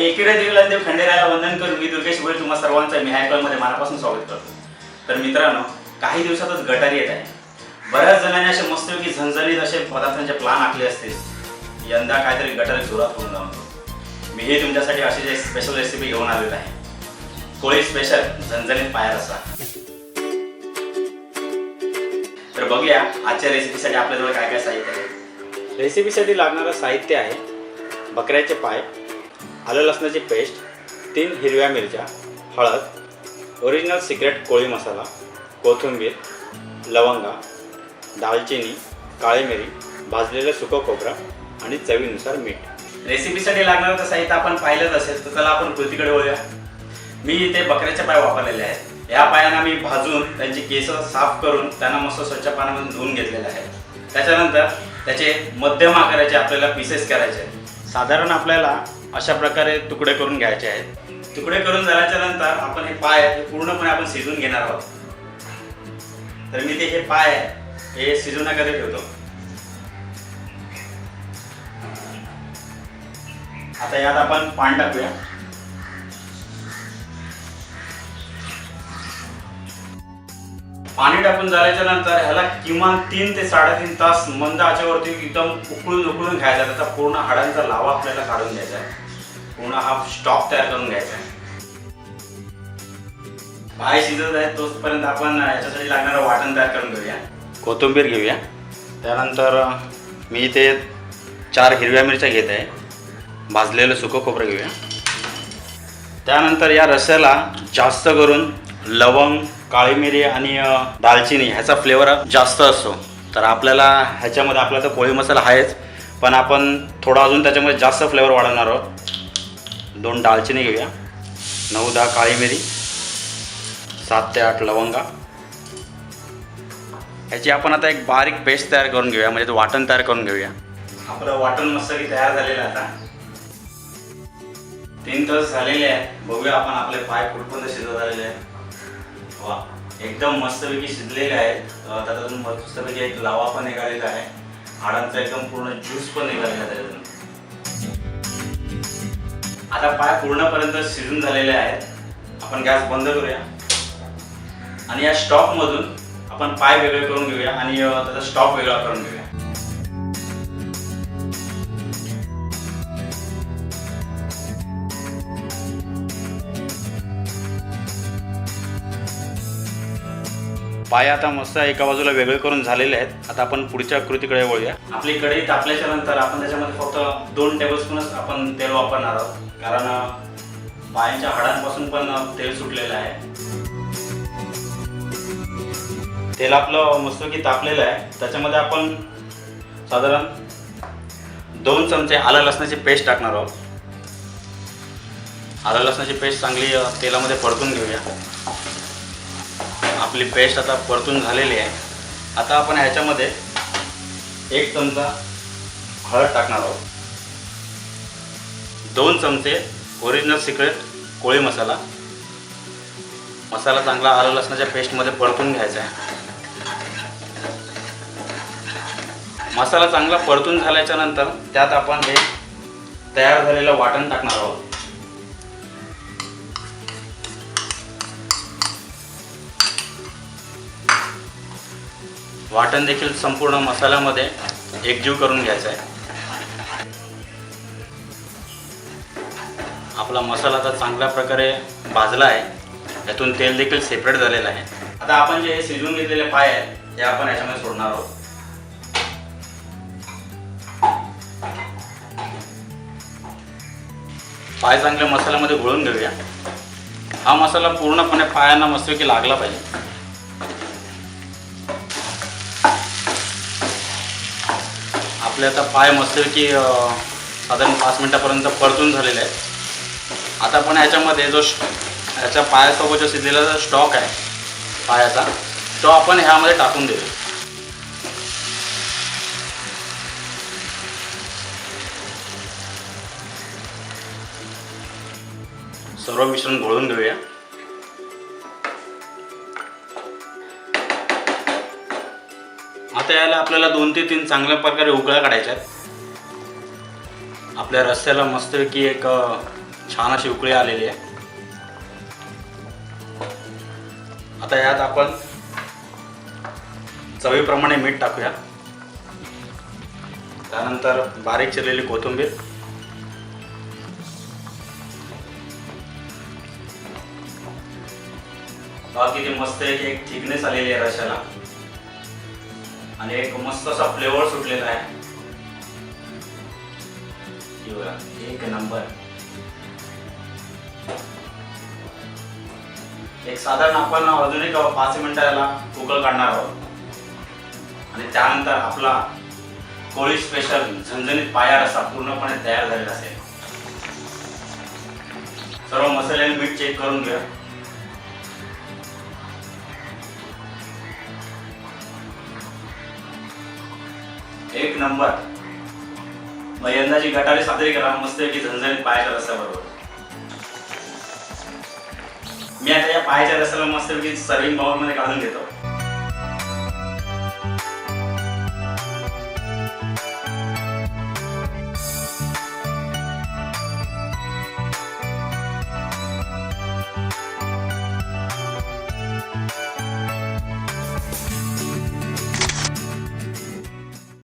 एकेरा एकीकडे देवीला देव खंडेराला वंदन करून मी दुर्गेश गोयल तुम्हा सर्वांचं मी मध्ये मनापासून स्वागत करतो. तर मित्रांनो काही दिवसातच गटारी येत आहे. बऱ्याच जणांनी असे मस्तपैकी झणझणीत असे पदार्थांचे प्लान आखले असतील यंदा काहीतरी गटारी जोरात होऊन जाऊन. मी हे तुमच्यासाठी अशी जे स्पेशल रेसिपी घेऊन आलेलो आहे कोळी स्पेशल झणझणीत पाया रसा तर बघूया आजच्या रेसिपीसाठी आपल्याजवळ काय काय साहित्य आहे? रेसिपीसाठी लागणारं साहित्य आहे बकऱ्याचे पाय आलं लसणाची पेस्ट तीन हिरव्या मिरच्या हळद ओरिजिनल सिक्रेट कोळी मसाला कोथिंबीर लवंगा दालचिनी काळी मिरी भाजलेलं सुकं खोबरं आणि चवीनुसार मीठ. रेसिपीसाठी लागणारं तर साहित्य आपण पाहिलंच असेल तर चला आपण कृतीकडे वळूया. मी इथे बकऱ्याच्या पाय वापरलेले आहेत. या पायांना मी भाजून त्यांची केस साफ करून त्यांना मस्त स्वच्छ पाण्यामध्ये धुवून घेतलेले आहेत. त्याच्यानंतर त्याचे मध्यम आकाराचे आपल्याला पीसेस करायचे आहेत. साधारण आपल्याला अशा प्रकारे तुकडे करून घ्यायचे आहेत. तुकडे करून झाल्याच्यानंतर आपण हे पाय हे पूर्णपणे आपण शिजून घेणार आहोत. तर मी ते हे पाय आहे हे शिजवण्याकडे ठेवतो. आता यात आपण पान टाकूया. पाणी टाकून झाल्याच्यानंतर ह्याला किमान तीन ते साडेतीन तास मंद आच्यावरती एकदम उकळून उकळून घ्यायचा. त्याचा पूर्ण हाडांचा लावा आपल्याला काढून घ्यायचा आहे. पूर्ण हा स्टॉक तयार करून घ्यायचा आहे. पाय शिजत आहे तोपर्यंत आपण याच्यासाठी लागणारं वाटण तयार करून घेऊया. कोथिंबीर घेऊया. त्यानंतर मी इथे चार हिरव्या मिरच्या घेत आहे. भाजलेलं सुकं खोबरं घेऊया. त्यानंतर या रस्स्याला जास्त करून लवंग काळी मिरी आणि दालचिनी ह्याचा फ्लेवर जास्त असतो. तर आपल्याला ह्याच्यामध्ये आपला तर पोळी मसाला आहेच पण आपण थोडा अजून त्याच्यामध्ये जास्त फ्लेवर वाढवणार आहोत. दोन दालचिनी घेऊया. नऊ दहा काळी मिरी सात ते आठ लवंगा. ह्याची आपण आता एक बारीक पेस्ट तयार करून घेऊया म्हणजे ते वाटण तयार करून घेऊया. आपलं वाटण मस्त की तयार झालेलं आहे आता. तीन तास झालेले आहे बघूया आपण आपले पाय कुठपर्यंत शिजत झालेले आहे वा एकदम मस्तपैकी शिजलेले आहेत. त्यातून त्याच्यातून मस्तपैकी एक लावा पण निघालेला आहे. हाडांचा एकदम पूर्ण ज्यूस पण निघालेला आहे त्याच्यातून आता पाय पूर्णपर्यंत शिजून झालेले आहेत. आपण गॅस बंद करूया. आणि या स्टॉकमधून आपण पाय वेगळे करून घेऊया आणि त्याचा स्टॉक वेगळा करून घेऊया. पाय आता मस्त एका बाजूला वेगळे करून झालेले आहेत. आता आपण पुढच्या कृतीकडे वळूया. आपली कढई तापल्याच्या नंतर आपण त्याच्यामध्ये फक्त दोन टेबलस्पूनच आपण तेल वापरणार आहोत. कारण पायांच्या हाडांपासून पण तेल सुटलेलं आहे. तेल आपलं मस्तपैकी तापलेलं आहे. त्याच्यामध्ये आपण साधारण दोन चमचे आलं लसणाची पेस्ट टाकणार आहोत. आलं लसणाची पेस्ट चांगली तेलामध्ये परतून घेऊया. आपली पेस्ट आता परतून झालेली आहे. आता आपण ह्याच्यामध्ये एक चमचा हळद टाकणार आहोत. दोन चमचे ओरिजिनल सिक्रेट कोळी मसाला. मसाला चांगला आलं लसणाच्या पेस्टमध्ये परतून घ्यायचा आहे. मसाला चांगला परतून झाल्याच्यानंतर त्यात आपण हे तयार झालेलं वाटण टाकणार आहोत. वाटण देखील संपूर्ण मसाल्यामध्ये एकजीव करून घ्यायचं आहे. आपला मसाला आता चांगल्या प्रकारे भाजला आहे. यातून तेल देखील सेपरेट झालेलं आहे. आता आपण जे शिजवून घेतलेले पाय आहेत ते आपण याच्यामध्ये सोडणार आहोत. पाय चांगल्या मसाल्यामध्ये घोळून घेऊया. हा मसाला पूर्णपणे पायांना मस्तपैकी लागला पाहिजे. आपले आता पाय मस्तपैकी साधारण पाच मिनटापर्यंत परतून झालेले आहेत. आता पण ह्याच्यामध्ये जो ह्याच्या पायासोबत जो शिजलेला जो स्टॉक आहे पायाचा तो आपण ह्यामध्ये टाकून देऊ. सर्व मिश्रण घोळून घेऊया. आता याला आपल्याला दोन ते तीन चांगल्या प्रकारे उकळ्या काढायच्या आहेत. आपल्या रस्त्याला मस्तपैकी एक छान अशी उकळी आलेली आहे. आता यात आपण चवीप्रमाणे मीठ टाकूया. त्यानंतर बारीक चिरलेली कोथिंबीर. बाकी किती मस्त एक एक थिकनेस आलेली आहे रशाला आणि एक मस्त असा फ्लेवर सुटलेला आहे. एक नंबर. एक साधारण आपण अजून एक पाच मिनिटं याला उकळ काढणार आहोत. आणि त्यानंतर आपला कोळी स्पेशल झणझणीत पाया रस्सा पूर्णपणे तयार झालेला असेल. सर्व मसाले आणि मीठ चेक करून घ्या एक नंबर. मग यंदाची गटारी साजरी करा मस्तपैकी झणझणीत पायाच्या रस्त्याबरोबर. मी आता या पायाच्या रस्त्याला मस्तपैकी सर्विंग पॉवरमध्ये मध्ये काढून घेतो.